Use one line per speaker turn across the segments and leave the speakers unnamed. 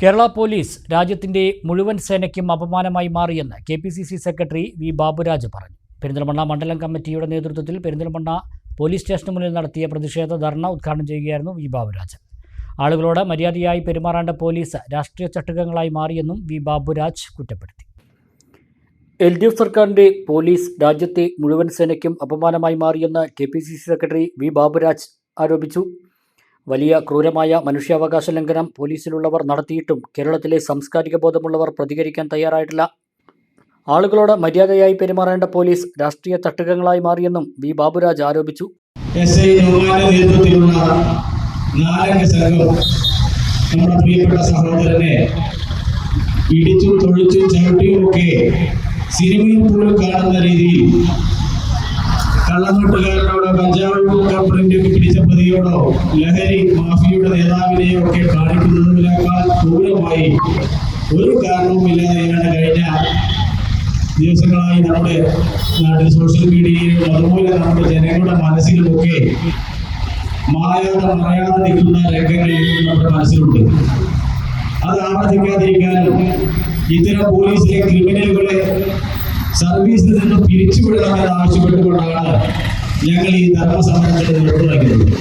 Kerala police രാജ്യത്തിന്റെ മുഴുവൻ സേനയ്ക്കും അപമാനമായി മാറിയെന്ന് K P C C secretary V Baburaj പറഞ്ഞു. പെരിന്തൽമണ്ണ മണ്ഡലം കമ്മിറ്റിയുടെ നേതൃത്വത്തിൽ പെരിന്തൽമണ്ണ പോലീസ് സ്റ്റേഷന് മുന്നിൽ നടത്തിയ പ്രതിഷേധ ധർണ ഉദ്ഘാടനം ചെയ്യുകയായിരുന്നു വി ബാബുരാജ്. ആളുകളോട് മര്യാദയായി പെരുമാറേണ്ട പോലീസ് രാഷ്ട്രീയ ചട്ടുകങ്ങളായി മാറിയെന്നും വി ബാബുരാജ് കുറ്റപ്പെടുത്തി. എൽ ഡി എഫ് സർക്കാരിന്റെ പോലീസ് രാജ്യത്തെ മുഴുവൻ സേനയ്ക്കും അപമാനമായി മാറിയെന്ന് K P C C secretary V Baburaj ആരോപിച്ചു. വലിയ ക്രൂരമായ മനുഷ്യാവകാശ ലംഘനം പോലീസിലുള്ളവർ നടത്തിയിട്ടും കേരളത്തിലെ സാംസ്കാരിക ബോധമുള്ളവർ പ്രതികരിക്കാൻ തയ്യാറായിട്ടില്ല. ആളുകളോട് മര്യാദയായി പെരുമാറേണ്ട പോലീസ് രാഷ്ട്രീയ തട്ടുകങ്ങളായി മാറിയെന്നും വി. ബാബുരാജ് ആരോപിച്ചു.
എസ്. നേതൃത്വത്തിലുള്ള സംഘം പ്രിയപ്പെട്ട സഹോദരനെ സിനിമയിൽ പോലും കാണുന്ന രീതിയിൽ കള്ളനോട്ടുകാരനോട് കഞ്ചാവ് ഒക്കെ പിടിച്ച പ്രതിയോടോ ലഹരി മാഫിയുടെ നേതാവിനെയോ ഒക്കെ കാണിക്കുന്നതിനേക്കാൾ ക്രൂരമായി. ഒരു കാരണവുമില്ലാതെയാണ് കഴിഞ്ഞ ദിവസങ്ങളായി നമ്മുടെ നാട്ടിൽ സോഷ്യൽ മീഡിയയിലും അതുപോലെ നമ്മുടെ ജനങ്ങളുടെ മനസ്സിലുമൊക്കെ മായാതെ മറയാതെ നിൽക്കുന്ന രംഗങ്ങളിൽ നമ്മുടെ മനസ്സിലുണ്ട്. അത് ആവർത്തിക്കാതിരിക്കാനും ഇത്തരം പോലീസിലെ ക്രിമിനലുകളെ സർവീസിൽ നിന്ന് പിരിച്ചുവിടണമെന്ന് ആവശ്യപ്പെട്ടുകൊണ്ടാണ് ഞങ്ങൾ ഈ ധർമ്മ നൽകുന്നത്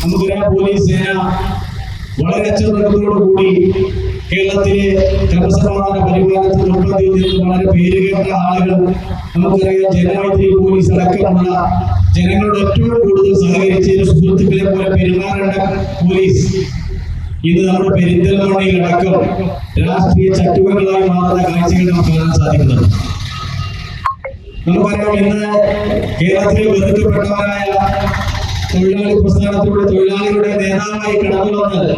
നമുക്കറിയാം പോലീസ് സേന വളരെ അച്ചടക്കത്തോടുകൂടി കേരളത്തിലെ ക്രമസമാധാന പരിപാലനത്തിൽ മുൻപന്തിയിൽ നിന്ന് വളരെ പേരുകേട്ട ആളുകൾ നമുക്കറിയാം ജനമൈത്രി പോലീസ് അടക്കമുള്ള ജനങ്ങളോട് ഏറ്റവും കൂടുതൽ സഹകരിച്ചതിന് സുഹൃത്തുക്കളെ പോലെ പെരുമാറേണ്ട പോലീസ് ഇന്ന് നമ്മുടെ പെരിന്തൽമണ്ണയിൽ അടക്കം രാഷ്ട്രീയ ചട്ടുവങ്ങളായി മാറുന്ന കാഴ്ചകൾ നമുക്ക് കാണാൻ സാധിക്കുന്നത്. നമുക്കറിയാം ഇന്ന് കേരളത്തിൽ വെറുക്കപ്പെട്ടവരായ തൊഴിലാളി പ്രസ്ഥാനത്തിലൂടെ തൊഴിലാളികളുടെ നേതാവായി കടന്നു വന്നത്.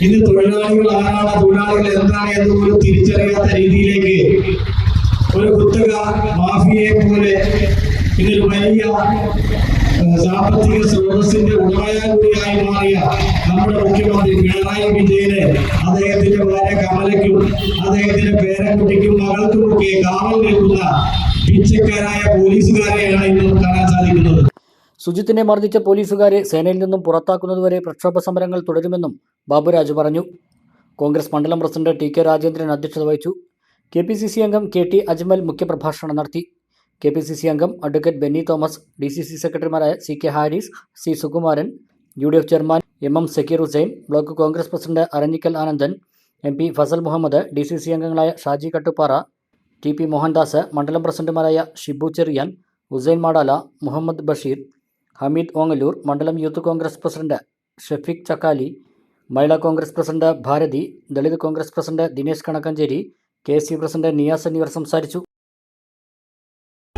ഇന്ന് തൊഴിലാളികൾ ആരാണ്? തൊഴിലാളികൾ എന്താണ് എന്ന് പോലും തിരിച്ചറിയാത്ത രീതിയിലേക്ക് ഒരു കുത്തക മാഫിയയെ പോലെ ഇതൊരു വലിയ സാമ്പത്തിക സ്രോതസ്സിന്റെ ഉടമയായി മാറിയ നമ്മുടെ മുഖ്യമന്ത്രി പിണറായി വിജയനെ അദ്ദേഹത്തിന്റെ ഭാര്യ കമലയ്ക്കും അദ്ദേഹത്തിന്റെ പേരക്കുട്ടിക്കും മകൾക്കുമൊക്കെ കാവൽ നിൽക്കുന്ന പിച്ചക്കാരായ പോലീസുകാരെയാണ് ഇന്ന് കാണാൻ സാധിക്കുന്നത്.
സുജിത്തിനെ മർദ്ദിച്ച പോലീസുകാരെ സേനയിൽ നിന്നും പുറത്താക്കുന്നതുവരെ പ്രക്ഷോഭ സമരങ്ങൾ തുടരുമെന്നും ബാബുരാജ് പറഞ്ഞു. കോൺഗ്രസ് മണ്ഡലം പ്രസിഡന്റ് ടി കെ രാജേന്ദ്രൻ അധ്യക്ഷത വഹിച്ചു. കെ പി സി സി അംഗം കെ ടി അജ്മൽ മുഖ്യപ്രഭാഷണം നടത്തി. കെ പി സി സി അംഗം advocate Benny Thomas D C C സെക്രട്ടറിമാരായ C K Haris C Sukumaran U D F chairman M M Zakir Hussain block Congress president Aranhikkal Anandan M P Fasal Muhammad D C C അംഗങ്ങളായ Shaji Kattuppara T P Mohandas മണ്ഡലം പ്രസിഡന്റുമാരായ ഷിബു ചെറിയാൻ ഹുസൈൻ മാടാല മുഹമ്മദ് ബഷീർ ഹമീദ് ഓങ്ങല്ലൂർ മണ്ഡലം youth Congress president Shafeeq Chakkali Mahila Congress president Bharathi Dalit Congress president Dinesh Kanakkancheri K C president Niyas എന്നിവർ സംസാരിച്ചു.